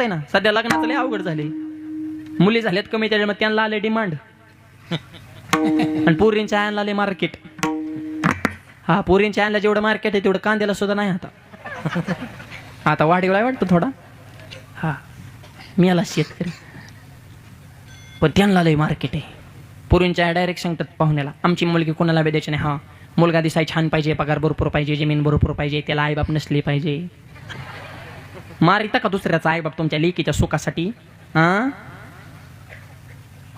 लागतंय ना सध्या लग्नाचं लय अवघड झाले मुली झाल्यात कमी त्याच्यामुळे त्यांना आले डिमांड आणि पोरींच्या आयनला आले मार्केट हा पोरींच्या आयनला जेवढं मार्केट आहे तेवढं कांद्याला सुद्धा नाही आता. आता वाढीवळा वाटतो थोडा. हा मी आला शेतकरी. पण त्यांना लय मार्केट आहे. पोरींच्या डायरेक्ट सांगतात पाहुण्याला आमची मुलगी कोणाला बी द्यायची नाही हा. मुलगा दिसाय छान पाहिजे पगार भरपूर पाहिजे जमीन भरपूर पाहिजे त्याला आईबाप नसली पाहिजे. मारिता का दुसऱ्याचा आईबाप तुमच्या लेकीच्या सुखासाठी? हा?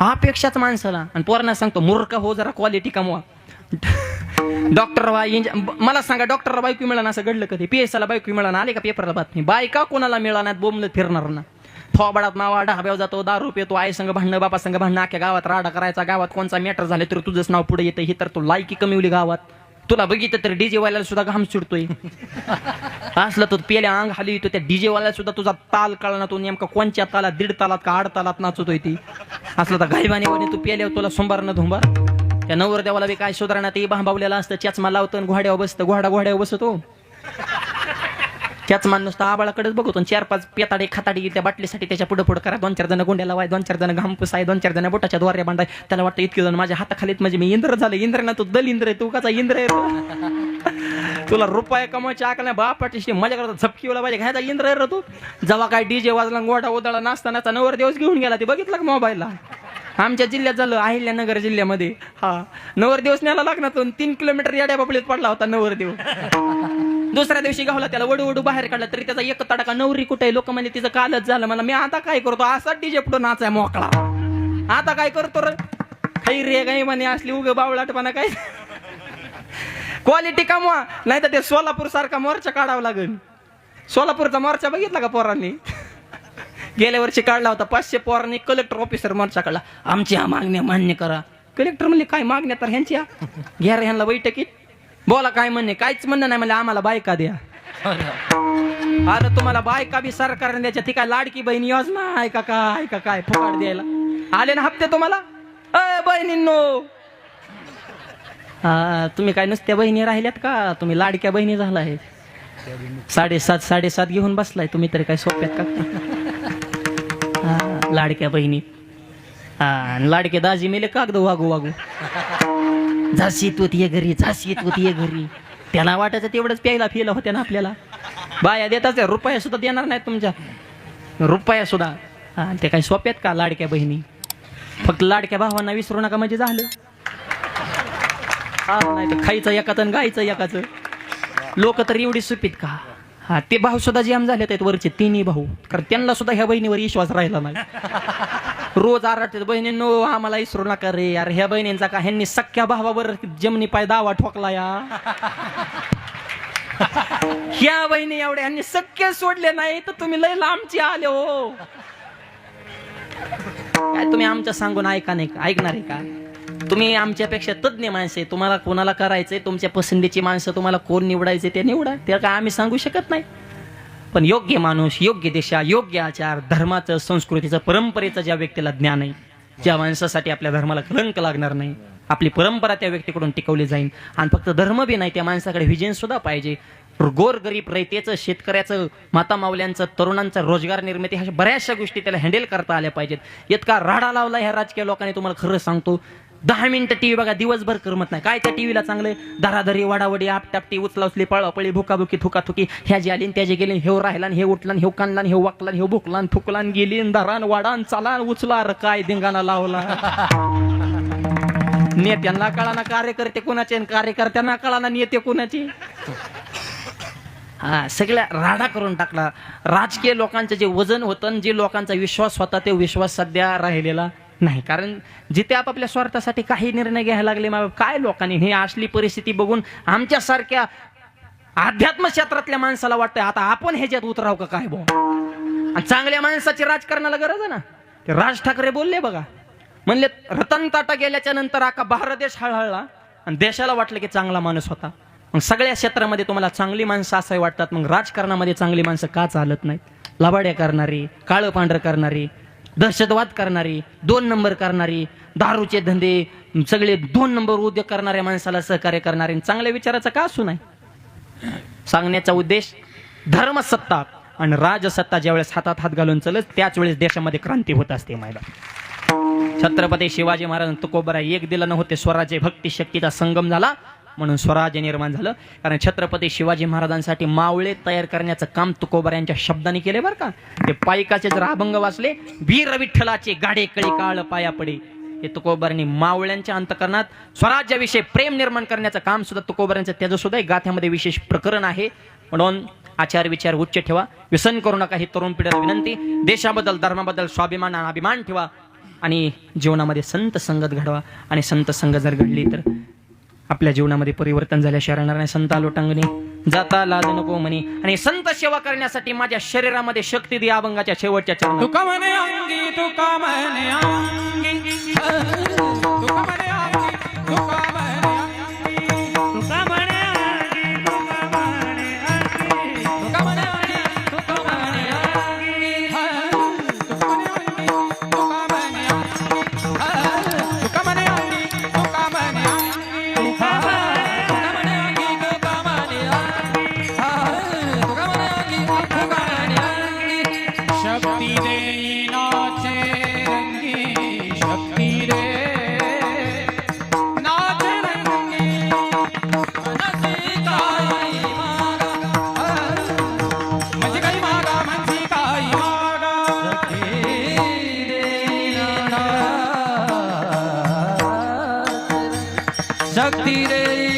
अपेक्षाच माणसाला. आणि पोरांना सांगतो मूर्ख हो जरा क्वालिटी कमवा. डॉक्टर बाई इंज मला सांगा डॉक्टर बायको मिळाला असं घडलं कधी? पी एस ला बायको मिळाना आले का पेपरला बातमी? बायका कोणाला मिळानात बोंबलत फिरणार ना. थोबाडात नावा ढाब्यावर जातो दारू पितो आई संघ भांडणं बापा संघ भांडणं आख्या गावात राडा करायचा गावात कोणचा मॅटर झाले तर तुझंच नाव पुढे येतं हे तर तू लायकी कमीवली गावात. तुला बघितलं तर डीजे वाल्याला सुद्धा घाम चिडतोय. असलं तो पेल्या अंग हाली येतो त्या डीजे वाल्याला सुद्धा तुझा ताल कळला तो नेमका कोणच्या तालात दीड तालात का आड तालात नाचतोय ती. असलं तर गायबाने तू पेल्यावर तुला सोमवार न धुंबार. त्या नवरदेवाला बी काय सुधारणा ते बांबावलेला असतं चचमा लावतं घोड्यावर बसतं घोडा घोड्यावर बसतो. त्याच मान नुसतं आबाळाकडेच बघतो आणि चार पाच पेताडे खाताडे त्या बाटलीसाठी त्याच्या पुढे पुढे करा. दोन चार जण गोंड्याला लावाय दोन चार जण घामपूस आहे दोन चार जण बोटाच्या द्वारे बांधाय. त्याला वाटतं इतके जण माझ्या हाताखालीत म्हणजे मी इंद्र झालं इंद्र ना तू दल इंद्र आहे तू कसा इंद्र आहे तुला रुपये कमवायची आकल नाही बापाची झपकी वाला पाहिजे. घ्यायचा इंद्र आहे तू? जेव्हा काय डीजे वाजला गोडा उदळा नाचतानाचा नवर दिवस घेऊन गेला ते बघितलं का मोबाईलला? आमच्या जिल्ह्यात झालं अहिल्यानगर जिल्ह्यामध्ये. हा. नवर दिवस न्यायला लागणार तीन किलोमीटर याड्या बापलीत पडला होता नवर दुसऱ्या दिवशी गावला त्याला वडू वडू बाहेर काढला तरी त्याचा एक तडका नवरी कुठे लोक म्हणजे तिचं कालच झालं. मला मी आता काय करतो? असा डीजे पुढे नाचाय मोकळा. आता काय करतो रे? काही रे काही म्हणे असली उग बावळाटपणा काय? क्वालिटी कमवा. नाही तर ते सोलापूर सारखा मोर्चा काढावा लागेल. सोलापूरचा मोर्चा बघितला का पोरांनी? गेल्या वर्षी काढला होता. पाचशे पोरांनी कलेक्टर ऑफिसर मोर्चा काढला. ह्या मागण्या मान्य करा. कलेक्टर म्हणले काय मागण्या तर ह्यांच्या? घ्या रे ह्यांना बैठकीत. बोला काय म्हणणे? काहीच म्हणणं नाही म्हणजे आम्हाला बायका द्या. अरे तुम्हाला बायका बी सरकारने द्यायच्या. ती काय लाडकी बहीण योजना आहे का काय? का काय? फुकाट द्यायला. आले ना हप्ते तुम्हाला? अय बहिणींनो. हा तुम्ही काय नुसत्या बहिणी राहिल्यात का? तुम्ही लाडक्या बहिणी झाला आहे साडेसात साडेसात घेऊन बसलाय. तुम्ही तरी काय सोप्यात का? लाडक्या बहिणी. हा लाडके दाजी मेले कागद वागू वागू? झाशीत तू ये घरी झाशीत तू ये घरी. त्याला वाटायचं तेवढंच प्यायला फिला होत्या ना आपल्याला. बाया देताच रुपया सुद्धा देणार नाहीत तुमच्या. रुपया सुद्धा. हा ते काही सोप्यात का लाडक्या बहिणी? फक्त लाडक्या भावांना विसरू नका म्हणजे झालं. हा नाही तर खायचं एकाचं आणि गायचं एकाचं. लोक तर एवढी सुपीत का? हा ते भाऊ सुद्धा जाम झाले आहेत वरचे तिन्ही भाऊ. कारण त्यांना सुद्धा ह्या बहिणीवर विश्वास राहिला नाही. रोज आरडतात बहिणींनो आम्हाला इसरू नका रे. यार ह्या बहिणींचा का ह्यांनी सख्या भावावर जमनी पाय दावा ठोकला या? ह्या बहिणी एवढ्या ह्यांनी सख्य सोडले नाही तर तुम्ही लय लांबची आले हो. काय तुम्ही आमच्या सांगून ऐका नाही ऐकणार आहे का? तुम्ही आमच्यापेक्षा तज्ज्ञ माणसं आहे. तुम्हाला कोणाला करायचंय? तुमच्या पसंतीची माणसं तुम्हाला कोण निवडायचे ते निवडा. ते काय आम्ही सांगू शकत नाही? पण योग्य माणूस योग्य दिशा योग्य आचार धर्माचं संस्कृतीचं परंपरेचं ज्या व्यक्तीला ज्ञान आहे ज्या माणसासाठी आपल्या धर्माला कलंक लागणार नाही. आपली परंपरा त्या व्यक्तीकडून टिकवली जाईल. आणि फक्त धर्म बी नाही त्या माणसाकडे विजन सुद्धा पाहिजे. गोर गरीब रयतेचं शेतकऱ्याचं माता मावल्यांचं तरुणांचा रोजगार निर्मिती ह्या बऱ्याचशा गोष्टी त्याला हँडल करता आल्या पाहिजेत. इतका राडा लावला ह्या राजकीय लोकांनी तुम्हाला खरं सांगतो. दहा मिनिटं टीव्ही बघा दिवसभर करमत नाही. काय त्या टीव्हीला चांगले धराधरी वाडावडी आपटापटी उचला उचली पळापळी भुकाभुकी थुकाथुकी. ह्या जे आली त्या जे गेले हे राहिला हे उठला हे कानला हे वाकला हे भुकला थुकला गेली धरान वाडान चाला उचला काय धिंगाणा लावला. नेत्यांना कळाना कार्यकर्ते कोणाचे कार्यकर्त्यांना कळाना नेते कोणाचे. हा सगळ्या राडा करून टाकला. राजकीय लोकांचं जे वजन होतं जे लोकांचा विश्वास होता ते विश्वास सध्या राहिलेला. नाही. कारण जिथे आपापल्या स्वार्थासाठी काही निर्णय घ्यायला लागले मा काय लोकांनी? ही असली परिस्थिती बघून आमच्यासारख्या अध्यात्म क्षेत्रातल्या माणसाला वाटतंय आता आपण ह्याच्यात उतराव का काय भाऊ? आणि चांगल्या माणसाची राजकारणाला गरज आहे ना? ते राज ठाकरे बोलले बघा. म्हणले रतन ताटा गेल्याच्यानंतर आका भारत देश हळहळला आणि देशाला वाटलं की चांगला माणूस होता. मग सगळ्या क्षेत्रामध्ये तुम्हाला चांगली माणसं असं वाटतात मग राजकारणामध्ये चांगली माणसं का चालत नाहीत? लबाड्या करणारी काळं पांढरं करणारी दहशतवाद करणारी दोन नंबर करणारी दारूचे धंदे सगळे दोन नंबर उद्योग करणाऱ्या माणसाला सहकार्य करणारे. चांगल्या विचाराचा का असू नाही सांगण्याचा उद्देश धर्मसत्ता आणि राजसत्ता ज्यावेळेस हातात हात घालून चलत त्याच वेळेस देशामध्ये क्रांती होत असते मायला छत्रपती शिवाजी महाराज तुकोबरा एक दिलं नव्हते स्वराज्य भक्ती शक्तीचा संगम झाला. म्हणून स्वराज्य निर्माण झालं. कारण छत्रपती शिवाजी महाराजांसाठी मावळे तयार करण्याचं काम तुकोबर यांच्या शब्दाने केले बरं का? ते पायिकाचे जर अभंग वाचले वीर विठ्ठलाचे गाडे कळी काळ पाया पडे. हे तुकोबारांनी मावळ्यांच्या अंतकरणात स्वराज्याविषयी प्रेम निर्माण करण्याचं काम सुद्धा तुकोबारांचं त्याचं सुद्धा गाथ्यामध्ये विशेष प्रकरण आहे. म्हणून आचार विचार उच्च ठेवा. व्यसन करू नका ही तरुण पिढीला विनंती. देशाबद्दल धर्माबद्दल स्वाभिमान आणि अभिमान ठेवा. आणि जीवनामध्ये संत संगत घडवा. आणि संत संगत जर घडली तर आपल्या जीवनामध्ये परिवर्तन झाल्याशिवाय राहणार नाही. संत लोटांगणे जाता लाज नको म्हणे. आणि संत सेवा करण्यासाठी माझ्या शरीरामध्ये शक्ती दे अभंगाच्या शेवटच्या चरणात तुका म्हणे अंगी तुका म्हणे अंगी. तुका म्हणे શક્તિ રે.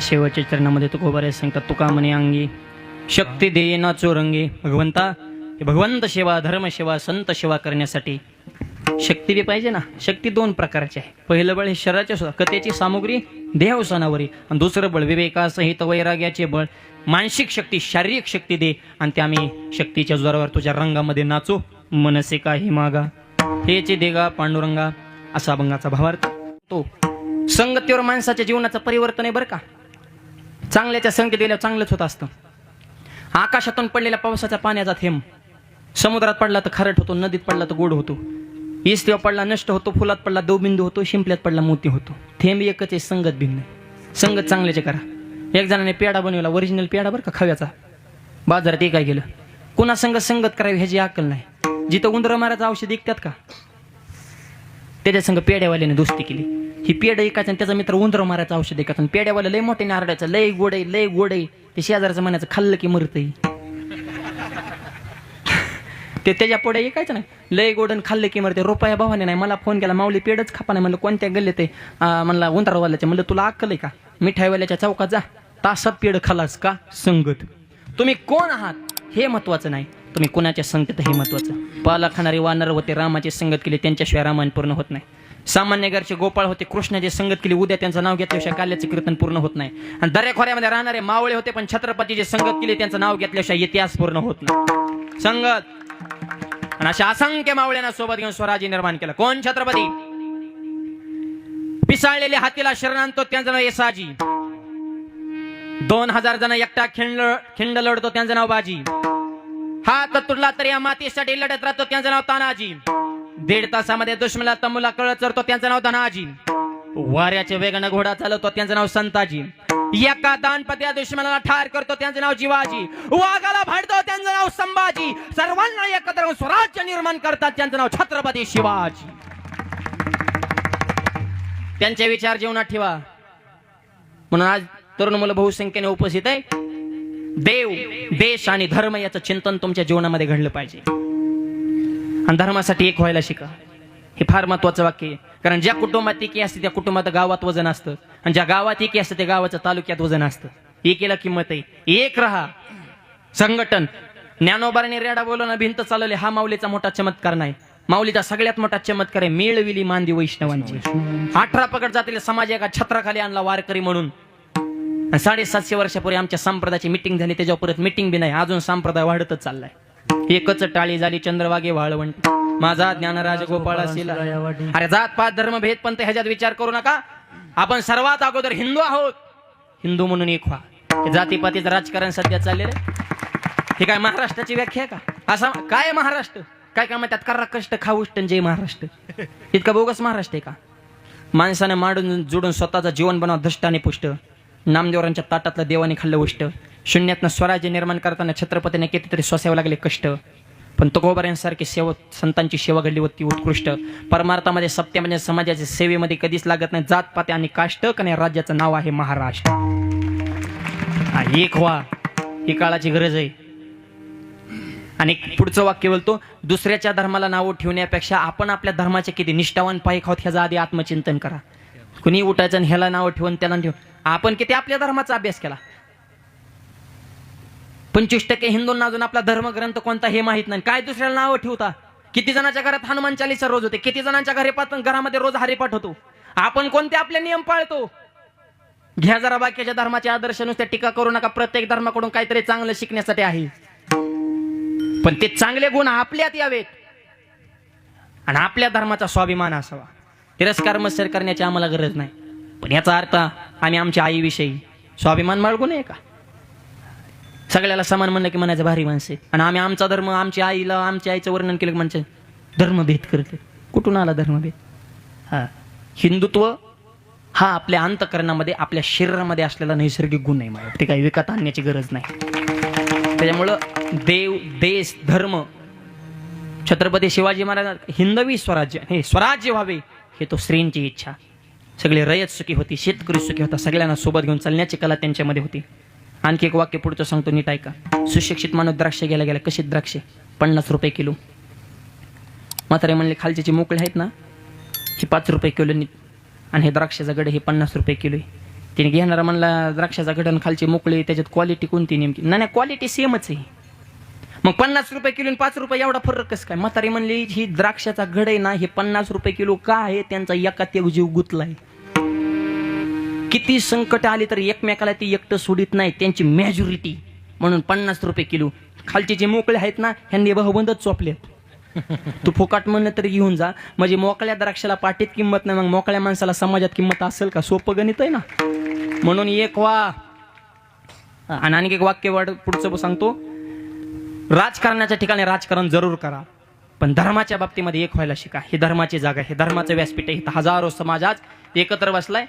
शेवटच्या चरणामध्ये तुकोबारे सांगतात तुका म्हणे अंगी. शक्ती दे ना चोरंगी. भगवंता भगवंत सेवा धर्मसेवा संत सेवा करण्यासाठी शक्ती बी पाहिजे ना. शक्ती दोन प्रकारची आहे. पहिलं बळ हे शरीराच्या सुद्धा कथेची सामुग्री देहवसानावरी. आणि दुसरं बळ विवेकासहित वैराग्याचे बळ. मानसिक शक्ती शारीरिक शक्ती दे. आणि त्या आम्ही शक्तीच्या जोरावर तुझ्या रंगामध्ये नाचू. मनसे काही मागा. हेचे देगा पांडुरंगा असा अभंगाचा भावार्थ. तो संगतीवर माणसाच्या जीवनाचं परिवर्तन आहे बरं का? चांगल्याच्या संगतीत गेल्यावर चांगलंच होत असतं. आकाशातून पडलेल्या पावसाचा पाण्याचा थेंब. समुद्रात पडला तर खारट होतो नदीत पडला तर गोड होतो. इस्तीवर पडला नष्ट होतो फुलात पडला दवबिंदू होतो शिंपल्यात पडला मोती होतो. थेंब एकच आहे संगत भिन्न संगत चांगल्याचे करा. एक जणाने पेढा बनवला ओरिजिनल पेढा बरं का खव्याचा. बाजारात एकाय गेलं. कुणा संगत संगत करावी ह्याची अक्कल नाही. जिथं उंदरं मारायचं औषध विकतात का? त्याच्या संग पेड्यावाल्याने दोस्ती केली. ही पेड ऐकायचं आणि त्याचा मित्र उंदर मारायचं औषध ऐकायचं आणि पेड्यावाला लय मोठे नारडायचं लय गोड आहे लय गोड आहे. ते शेजारचं म्हणायचं खाल्लं की मरतय. ते त्याच्या पुढे ऐकायचं नाही. लय गोडन खाल्लं की मरते रुपया भावाने नाही मला फोन केला माऊली पेडच खापा नाही म्हणलं कोणत्या गल्ले ते म्हणला उंदरवाल्याच्या. म्हणलं तुला अक्कल आहे का? मिठाईवाल्याच्या चौकात जा. तासात पेड खालास का? संगत. तुम्ही कोण आहात? हे महत्वाचं नाही. तुम्ही कोणाच्या संगत हे महत्वाचं? पाला खाणारे वानर होते रामाची संगत केली त्यांच्याशिवाय रामायण पूर्ण होत नाही. सामान्य घरचे गोपाळ होते. कृष्णाचे संगत केली उद्या त्यांचं नाव घेतल्याशिवाय काल्याचे कीर्तन पूर्ण होत नाही. आणि दरेखोऱ्यामध्ये राहणारे मावळे होते पण छत्रपतीचे संगत केली त्यांचं नाव घेतल्याशिवाय इतिहास पूर्ण होत नाही. संगत. आणि अशा असंख्य मावळ्यांना सोबत घेऊन स्वराज्य निर्माण केलं. कोण? छत्रपती. पिसाळलेले हातीला शरण आणतो त्यांचं नाव येसाजी दोन हजार जण एकटा खिंड खिंड लढतो त्यांचं नाव बाजी. हात तुटला तरी या मातीसाठी लढत राहतो त्यांचं नाव तानाजी. दीड तासामध्ये दुश्मनाला तंबूला कळत चरतो त्यांचं नाव धनाजी. वाऱ्याच्या वेगानं घोडा चालवतो. त्यांचं नाव संताजी. एका दानपत्या दुश्मनाला ठार करतो. त्यांचं नाव जीवाजी. वाघाला भाडतो. त्यांचं नाव संभाजी. सर्वांना एकत्र स्वराज्य निर्माण करतात. त्यांचं नाव छत्रपती शिवाजी. त्यांचे विचार जीवनात ठेवा. म्हणून आज तरुण मुलं बहुसंख्येने उपस्थित आहे. देव देश आणि धर्म याचं चिंतन तुमच्या जीवनामध्ये घडलं पाहिजे. आणि धर्मासाठी एक व्हायला शिका. हे फार महत्वाचं वाक्य आहे. कारण ज्या कुटुंबात एकी असते त्या कुटुंबात गावात वजन असतं. आणि ज्या गावात एकी असतं त्या गावाचं तालुक्यात वजन असतं. एकीला किंमत आहे. एक राहा. संघटन. ज्ञानोबाराने रेडा बोलवणं भिंत चालवले. हा माऊलीचा मोठा चमत्कार नाही. माऊलीचा सगळ्यात मोठा चमत्कार आहे मेळविली मांदी वैष्णवांची. अठरा पकड जातील समाज एका छत्राखाली आणला वारकरी म्हणून. आणि साडेसातशे वर्षापूर्वी आमच्या संप्रदायाची मिटिंग झाली त्याच्यावर परत मिटिंग बी नाही. अजून संप्रदाय वाढतच चाललाय. एकच टाळी झाली चंद्रवागे वाळवंट. माझा ज्ञानराज गोपाळ असेल. अरे जात पात धर्म भेद पंथ ह्याच्यात विचार करू नका. आपण सर्वात अगोदर हिंदू आहोत. हिंदू म्हणून एक व्हा. जातीपातीचं राजकारण सध्या चाललेलं. हे काय महाराष्ट्राची व्याख्या आहे का? असा काय महाराष्ट्र? काय काय म्हणतात? करा कष्ट खाऊष्ट जय महाराष्ट्र. इतका बोगस महाराष्ट्र आहे का? माणसाने माडून जोडून स्वतःचं जीवन बनवा धष्ट आणि पुष्ट. नामदेवरांच्या ताटातलं देवाने खाल्लं उष्ट. शून्यातनं स्वराज्य निर्माण करताना छत्रपतीने कितीतरी सोसावे लागले कष्ट. पण तुकोबऱ्यांसारखी सेव संतांची सेवा घडली होती उत्कृष्ट. परमार्थामध्ये सत्य म्हणजे समाजाच्या सेवेमध्ये कधीच लागत नाही. जात पाते आणि काष्ट आणि राज्याचं नाव आहे महाराष्ट्र. एक व्हा. ही काळाची गरज आहे. आणि पुढचं वाक्य बोलतो दुसऱ्याच्या धर्माला नावं ठेवण्यापेक्षा आपण आपल्या धर्माचे किती निष्ठावान पाहिक आहोत ह्याचा आधी आत्मचिंतन करा. कुणी उठायचं आणि ह्याला नावं ठेवून त्याला ठेवून आपण किती आपल्या धर्माचा अभ्यास केला. पंचवीस टक्के हिंदूंना अजून आपला धर्मग्रंथ कोणता हे माहीत नाही. काय दुसऱ्याला नावं ठेवता? किती जणांच्या घरात हनुमान चालीसा रोज होते? किती जणांच्या घरी पाठ घरामध्ये रोज हरिपाठ होतो? आपण कोणते आपले नियम पाळतो? घ्या जरा बाकीच्या धर्माचे आदर्श नुसत्या टीका करू नका. प्रत्येक धर्माकडून काहीतरी चांगलं शिकण्यासाठी आहे. पण ते चांगले गुण आपल्यात यावेत. आणि आपल्या धर्माचा स्वाभिमान असावा. तिरस्कार मत्सर करण्याची आम्हाला गरज नाही. पण याचा अर्थ आम्ही आमच्या आईविषयी स्वाभिमान बाळगू नये का? सगळ्याला समान म्हणलं की म्हणायचं भारी माणसे आणि आम्ही आमचा धर्म आमच्या आईला आमच्या आईचं वर्णन केलं की म्हणजे धर्मभेद करते. कुठून आला धर्मभेद? हा. हिंदुत्व हा आपल्या अंतकरणामध्ये आपल्या शरीरामध्ये असलेला नैसर्गिक गुण आहे मला ते काही विकत आणण्याची गरज नाही. त्याच्यामुळं देव देश धर्म छत्रपती शिवाजी महाराज हिंदवी स्वराज्य हे स्वराज्य व्हावे हे तो स्त्रींची इच्छा. सगळे रयत सुखी होती शेतकरी सुखी होता सगळ्यांना सोबत घेऊन चालण्याची कला त्यांच्यामध्ये होती. आणखी एक वाक्य पुढचं सांगतो नीट ऐका. सुशिक्षित माणूस द्राक्ष गेला गेला कशी द्राक्षे? पन्नास रुपये किलो. म्हातारे म्हणले खालचे जे मोकळे आहेत ना? हे पाच रुपये किलो नीट. आणि हे द्राक्षाचा गड हे पन्नास रुपये किलो आहे. तिने घेणारा म्हणला द्राक्षाचा गड आणि खालचे मोकळे त्याच्यात क्वालिटी कोणती नेमकी? नाही नाही क्वालिटी सेमच आहे. मग पन्नास रुपये किलो आणि पाच रुपये एवढा फरक कसं काय? म्हातारी म्हणली ही द्राक्षाचा गड आहे ना हे पन्नास रुपये किलो का आहे? त्यांचा एका ते जीव गुतलाय. किती संकट आली तर एकमेकाला ती एकटं सोडित नाही. त्यांची मेजॉरिटी म्हणून पन्नास रुपये किलो. खालचे जे मोकळे आहेत ना ह्यांनी बहुबंदच चोपलेत तू फुकाट म्हणलं तरी घेऊन जा. म्हणजे मोकळ्या द्राक्षाला पाटीत किंमत नाही मग मोकळ्या माणसाला समाजात किंमत असेल का? सोपं गणित आहे ना. म्हणून एक वा आणि आणखी एक वाक्य वाढ पुढचं सांगतो. राजकारणाच्या ठिकाणी राजकारण जरूर करा. पण धर्माच्या बाबतीमध्ये एक व्हायला शिका. ही धर्माची जागा हे धर्माचं व्यासपीठ आहे. इथं हजारो समाज आज एकत्र बसलाय.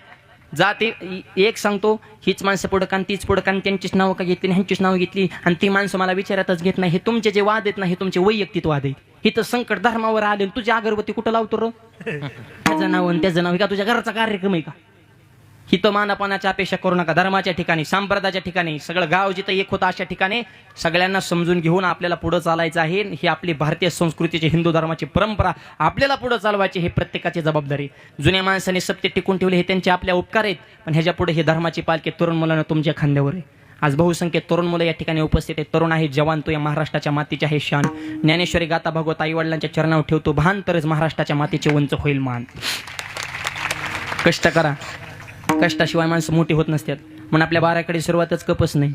जाते एक सांगतो हीच माणसं पुढं कान तीच पुढं कान त्यांचीच नावं का घेतली ह्यांचीच नावं घेतली आणि ती माणसं मला विचारातच घेत नाही. हे तुमचे जे वाद आहेत ना हे तुमचे वैयक्तिक वाद आहेत. इथं संकट धर्मावर आले तुझी अगरबत्ती कुठं लावतो र? त्याचं नाव आणि त्याचं नाव का? तुझ्या घराचा कार्यक्रम आहे का? हितं अपेक्षा करू नका. धर्माच्या ठिकाणी संप्रदायाच्या ठिकाणी सगळं गाव जिथं एक होतं अशा ठिकाणी सगळ्यांना समजून घेऊन आपल्याला पुढं चालायचं आहे. ही आपली भारतीय संस्कृतीची हिंदू धर्माची परंपरा आपल्याला पुढं चालवायची हे प्रत्येकाची जबाबदारी. जुन्या माणसाने सत्य टिकून ठेवले हे त्यांचे आपल्या उपकार आहेत. पण ह्याच्या पुढे हे धर्माची पालखी तरुण मुलांना तुमच्या खांद्यावर आहे. आज बहुसंख्य तरुण मुलं या ठिकाणी उपस्थित आहेत. तरुण आहे जवान तो या महाराष्ट्राच्या मातीच्या हे शान. ज्ञानेश्वरी गाता भागवत आई वडिलांच्या चरणावर ठेवतो. भान तरच महाराष्ट्राच्या मातीचे उंच होईल मान. कष्ट करा. कष्टाशिवाय माणसं मोठी होत नसतात. म्हणून आपल्या बाराकडे सुरुवातच कपच नाही.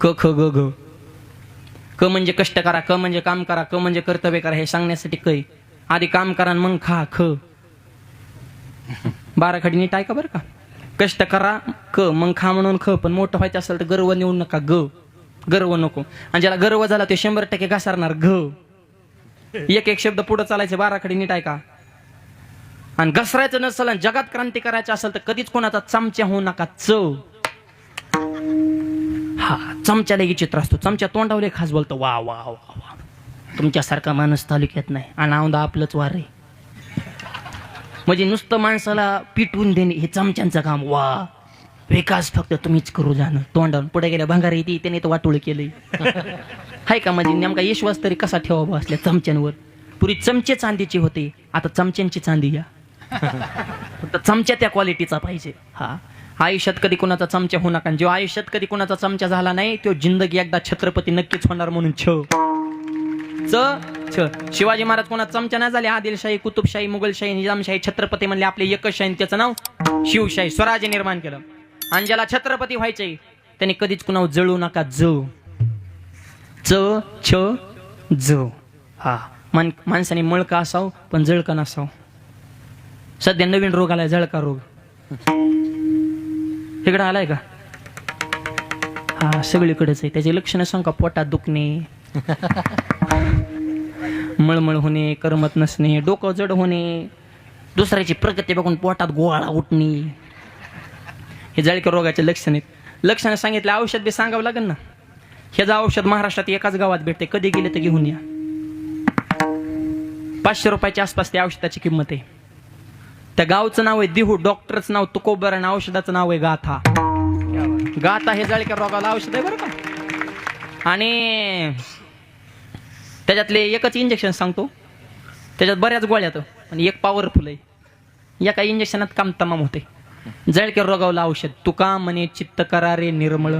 क ख ग घ. क म्हणजे कष्ट करा क म्हणजे काम करा क म्हणजे कर्तव्य करा हे सांगण्यासाठी कै आधी काम करा मग खा ख. बाराखडी नीट ऐका बरं का. कष्ट करा क मग खा म्हणून ख पण मोठं व्हायचं असेल तर गर्व नेऊ नका ग. गर्व नको. आणि ज्याला गर्व झाला ते शंभर टक्के घसारणार घ. एक एक शब्द पुढे चालायचे बाराखडी नीट ऐका. आणि घसरायचं नसेल आणि जगात क्रांती करायची असेल तर कधीच कोणाचा चमचा होऊ नका. च हा चमच्या लगी चित्र असतो. चमच्या तोंडावले खास बोलतो. वा वा वा वा. तुमच्यासारखा माणूस तालुक्यात नाही. आणि औंदा आपलंच वार आहे. म्हणजे नुसतं माणसाला पिटवून देणे हे चमच्यांचं काम. वा. विकास फक्त तुम्हीच करू जाणं. तोंडावून पुढे गेल्या भंगारी येते त्याने तर वाटोळ केलंय. हाय का म्हणजे नेमका विश्वास तरी कसा ठेवावा असल्या चमच्यांवर? पुरी चमचे चांदीची होते. आता चमच्यांची चांदी या. फक्त चमच्या त्या क्वालिटीचा पाहिजे. हा. आयुष्यात कधी कुणाचा चमचा होऊ नका. आणि जेव्हा आयुष्यात कधी कुणाचा चमचा झाला नाही तो जिंदगी एकदा छत्रपती नक्कीच होणार म्हणून. छ. च छ. शिवाजी महाराज कोणा चमचा नाही झाले आदिलशाही कुतुबशाही मुघलशाही निजामशाही छत्रपती म्हणले आपले एकच त्याचं नाव शिवशाही. स्वराज्य निर्माण केलं. आणि ज्याला छत्रपती व्हायचंय त्याने कधीच कुणावर जळू नका. ज. च छ ज. हा. मान माणसाने मळका असावं पण जळका नसावं. सध्या नवीन रोग आलाय जळका रोग. इकडं आलाय का? हा सगळीकडेच आहे. त्याची लक्षणं सांग का? पोटात दुखणे मळमळ होणे करमत नसणे डोकं जड होणे दुसऱ्याची प्रगती बघून पोटात गोळा उठणे. हे जळक्या रोगाचे लक्षण आहेत. लक्षणं सांगितले औषध बी सांगावं लागेल ना? ह्याचं औषध महाराष्ट्रात एकाच गावात भेटते. कधी गेले तर घेऊन या. पाचशे रुपयाच्या आसपास त्या औषधाची किंमत आहे. त्या गावचं नाव आहे दिहू डॉक्टरचं नाव तुकोबर आणि औषधाचं नाव आहे गाथा. गाथा हे जळक्या रोगाला औषध आहे बरं का? आणि त्याच्यातले एकच इंजेक्शन सांगतो. त्याच्यात बऱ्याच गोळ्यात आणि एक पॉवरफुल आहे. एका इंजेक्शनात काम तमाम होते. जळक्या रोगावला औषध. तुका म्हणे चित्त करारे निर्मळ.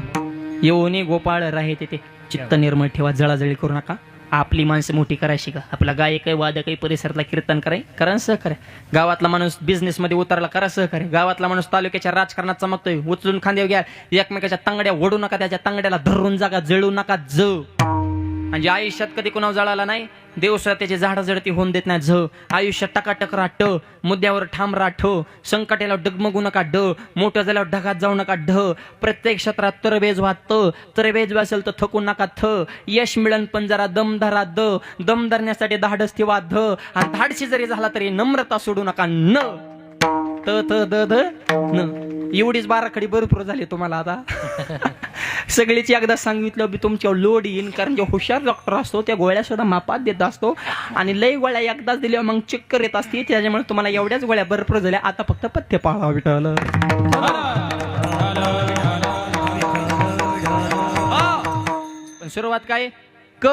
येऊने गोपाळ राहे ते चित्त निर्मळ ठेवा जळाजळी करू नका. आपली माणसं मोठी करायची का? आपला गायक आहे वादक आहे परिसरातला कीर्तन कराय करा सहकार्य. गावातला माणूस बिझनेस मध्ये उतरला करा सहकार्य. गावातला माणूस तालुक्याच्या राजकारणात चमकतोय उचलून खांद्यावर घ्या. एकमेकाच्या तांगड्या ओढू नका त्याच्या तांगड्याला धरून जागा जळू नका जळ म्हणजे आयुष्यात कधी कुणाव जळाला नाही देवसा त्याचे झाडं जडती होऊन देत नाही झ. आयुष्यात टकाटक राहा ट मुद्द्यावर ठाम राठ ठ संकटाला डगमगू नका ड मोठं झाल्यावर ढगात जाऊ नका ढ. प्रत्येक क्षेत्रात तरबेज व्हा त तरबेज असेल तर थकू नका थ. यश मिळन पण जरा दम धरा द. दम धरण्यासाठी धाडस ठेवा ध. हा धाडशी जरी झाला तरी नम्रता सोडू नका न. त त द द न. एवढीच बाराखडी भरपूर झाली तुम्हाला आता. सगळीच एकदा सांगितलं बी तुमच्यावर लोड येईन कारण जे हुशार डॉक्टर असतो त्या गोळ्या सुद्धा मापात देत असतो. आणि लई गोळ्या एकदाच दिल्या मग चक्कर येत असते. त्याच्यामुळे तुम्हाला एवढ्याच गोळ्या भरपूर झाल्या. आता फक्त पथ्य पाळा विठवलं पण सुरुवात काय? क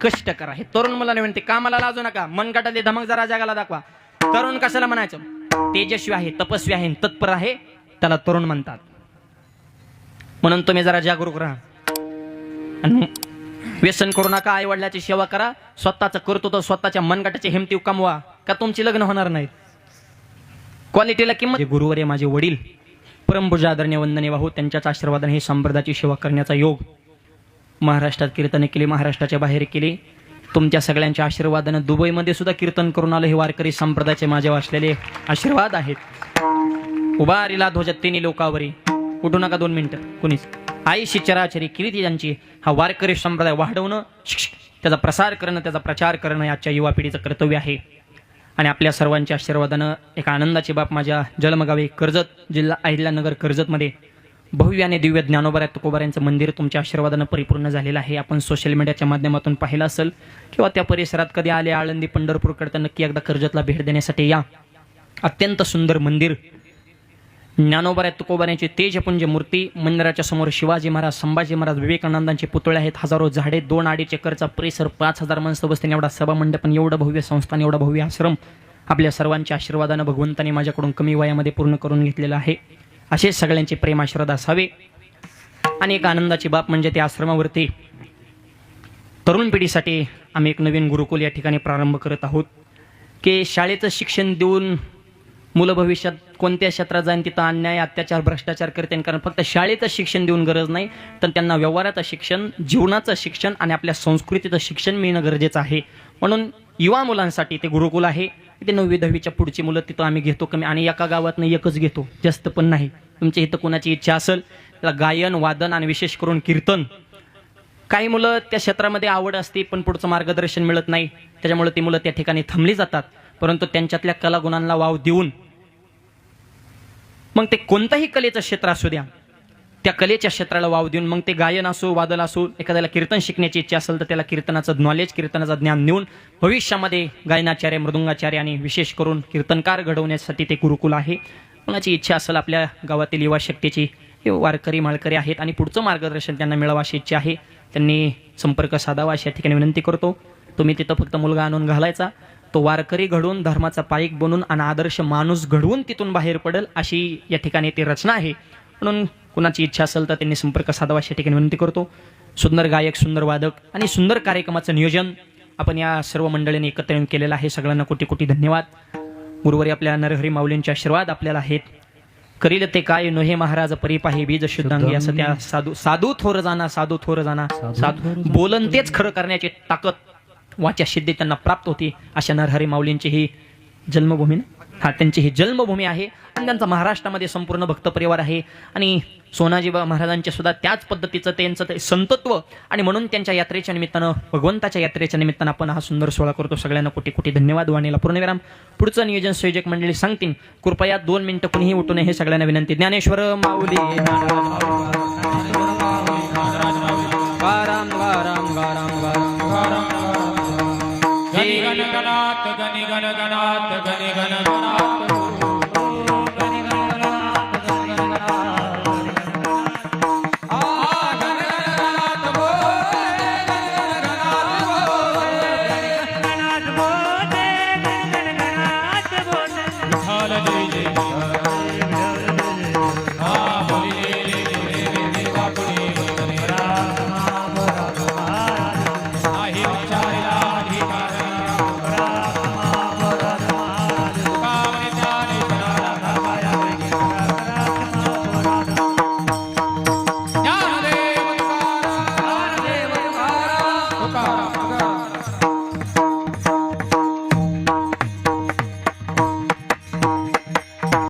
कष्ट करा. हे तरुण मुलाने म्हणते कामाला लाजू नका. मनगटाले धमक जरा जगाला दाखवा. तरुण कशाला म्हणायचं? तेजस्वी आहे तपस्वी आहे तत्पर आहे. त्याला तरुण म्हणतात. म्हणून तुम्ही जरा जागरूक राहा. आणि व्यसन करू नका आई वडिलाची सेवा करा. स्वतःचं कर्तृत्व स्वतःच्या मनगटाची हिमती कमवा. का तुमची लग्न होणार नाही क्वालिटीला किंमत गुरुवर माझे वडील परमपूजा आदरणीय वंदने वाहू त्यांच्याच आशीर्वादाने ही संप्रदायाची सेवा करण्याचा योग महाराष्ट्रात कीर्तने केली महाराष्ट्राच्या बाहेर केली. तुमच्या सगळ्यांच्या आशीर्वादानं दुबईमध्ये सुद्धा कीर्तन करून आलं हे वारकरी संप्रदायाचे माझे वाचलेले आशीर्वाद आहेत. उभारीला ध्वज तिन्ही लोकावरी. उठू नका दोन मिनिटं कुणीच. आईशी चराचरी कीर्ती त्यांची हा वारकरी संप्रदाय वाढवणं त्याचा प्रसार करणं त्याचा प्रचार करणं याच्या आजच्या युवा पिढीचं कर्तव्य आहे. आणि आपल्या सर्वांच्या आशीर्वादानं एक आनंदाची बाब माझ्या जलमगावी कर्जत जिल्हा अहिल्यानगर कर्जतमध्ये भव्य आणि दिव्य ज्ञानोबऱ्या तुकोबार यांचं मंदिर तुमच्या आशीर्वादानं परिपूर्ण झालेलं आहे. आपण सोशल मीडियाच्या माध्यमातून पाहिलं असेल किंवा त्या परिसरात कधी आले आळंदी पंढरपूरकडे तर नक्की एकदा कर्जतला भेट देण्यासाठी या. अत्यंत सुंदर मंदिर ज्ञानोबऱ्या तुकोबाऱ्यांची तेजपुंज मूर्ती मंदिराच्या समोर शिवाजी महाराज संभाजी महाराज विवेकानंदांचे पुतळे आहेत हजारो झाडे दोन अडीच एकरचा परिसर पाच हजार माणसं बसतील एवढा सभा आणि एवढं भव्य संस्थान एवढा भव्य आश्रम. आपल्या सर्वांच्या आशीर्वादानं भगवंताने माझ्याकडून कमी वयामध्ये पूर्ण करून घेतलेलं आहे. असे सगळ्यांचे प्रेम आशीर्वाद असावे. आणि एक आनंदाची बाब म्हणजे त्या आश्रमावरती तरुण पिढीसाठी आम्ही एक नवीन गुरुकुल या ठिकाणी प्रारंभ करत आहोत की शाळेचं शिक्षण देऊन मुलं भविष्यात कोणत्या क्षेत्रात जाईन तिथं अन्याय अत्याचार भ्रष्टाचार करते कारण फक्त शाळेचं शिक्षण देऊन गरज नाही तर त्यांना व्यवहाराचं शिक्षण जीवनाचं शिक्षण आणि आपल्या संस्कृतीचं शिक्षण मिळणं गरजेचं आहे. म्हणून युवा मुलांसाठी ते गुरुकुल आहे. ते नववी दहावीच्या पुढची मुलं तिथं आम्ही घेतो कमी. आणि एका गावातनं एकच घेतो जास्त पण नाही. तुमच्या इथं कोणाची इच्छा असेल त्याला गायन वादन आणि विशेष करून कीर्तन. काही मुलं त्या क्षेत्रामध्ये आवड असते पण पुढचं मार्गदर्शन मिळत नाही. त्याच्यामुळे ती मुलं त्या ठिकाणी थांबली जातात. परंतु त्यांच्यातल्या कलागुणांना वाव देऊन मग ते कोणताही कलेचं क्षेत्र असू द्या. त्या कलेच्या क्षेत्राला वाव देऊन मग ते गायन असो वादन असो एखाद्याला कीर्तन शिकण्याची इच्छा असेल तर त्याला कीर्तनाचं नॉलेज कीर्तनाचं ज्ञान देऊन भविष्यामध्ये गायनाचार्य मृदुंगाचार्य आणि विशेष करून कीर्तनकार घडवण्यासाठी ते गुरुकुल आहे. कोणाची इच्छा असेल आपल्या गावातील युवा शक्तीची हे वारकरी माळकरी आहेत आणि पुढचं मार्गदर्शन त्यांना मिळावं अशी इच्छा आहे. त्यांनी संपर्क साधावा अशा ठिकाणी विनंती करतो. तुम्ही तिथं फक्त मुलगा आणून घालायचा. तो वारकरी घडवून धर्माचा पाईक बनून आणि आदर्श माणूस घडवून तिथून बाहेर पडेल अशी या ठिकाणी ती रचना आहे. म्हणून कुणाची इच्छा असेल तर त्यांनी संपर्क साधावा अशा ठिकाणी विनंती करतो. सुंदर गायक सुंदर वादक आणि सुंदर कार्यक्रमाचं नियोजन आपण या सर्व मंडळींनी एकत्र येऊन केलेलं आहे. सगळ्यांना कोटी कोटी धन्यवाद. गुरुवारी आपल्या नरहरी माऊलींचे आशीर्वाद आपल्याला आहेत. करील ते काय नोहे महाराज परिपाही बीज शुद्धांगी. असं त्या साधू साधू थोर जाना साधू थोर जाना. साधू बोलन तेच खरं करण्याची ताकद वाच्या सिद्धी त्यांना प्राप्त होती. अशा नरहरी माऊलींची ही जन्मभूमी हा त्यांची ही जन्मभूमी आहे. आणि त्यांचा महाराष्ट्रामध्ये संपूर्ण भक्त परिवार आहे. आणि सोनाजी महाराजांचे सुद्धा त्याच पद्धतीचं त्यांचं ते संतत्व. आणि म्हणून त्यांच्या यात्रेच्या निमित्तानं भगवंताच्या यात्रेच्या निमित्तानं आपण हा सुंदर सोहळा करतो. सगळ्यांना कोटी कोटी धन्यवाद. वाणीला पूर्णविराम. पुढचं नियोजन संयोजक मंडळी सांगतील. कृपया दोन मिनिटं कुणीही उठू नये हे सगळ्यांना विनंती. ज्ञानेश्वर माऊली. गणी गण गणात गणी गण गणात गणी गण गणात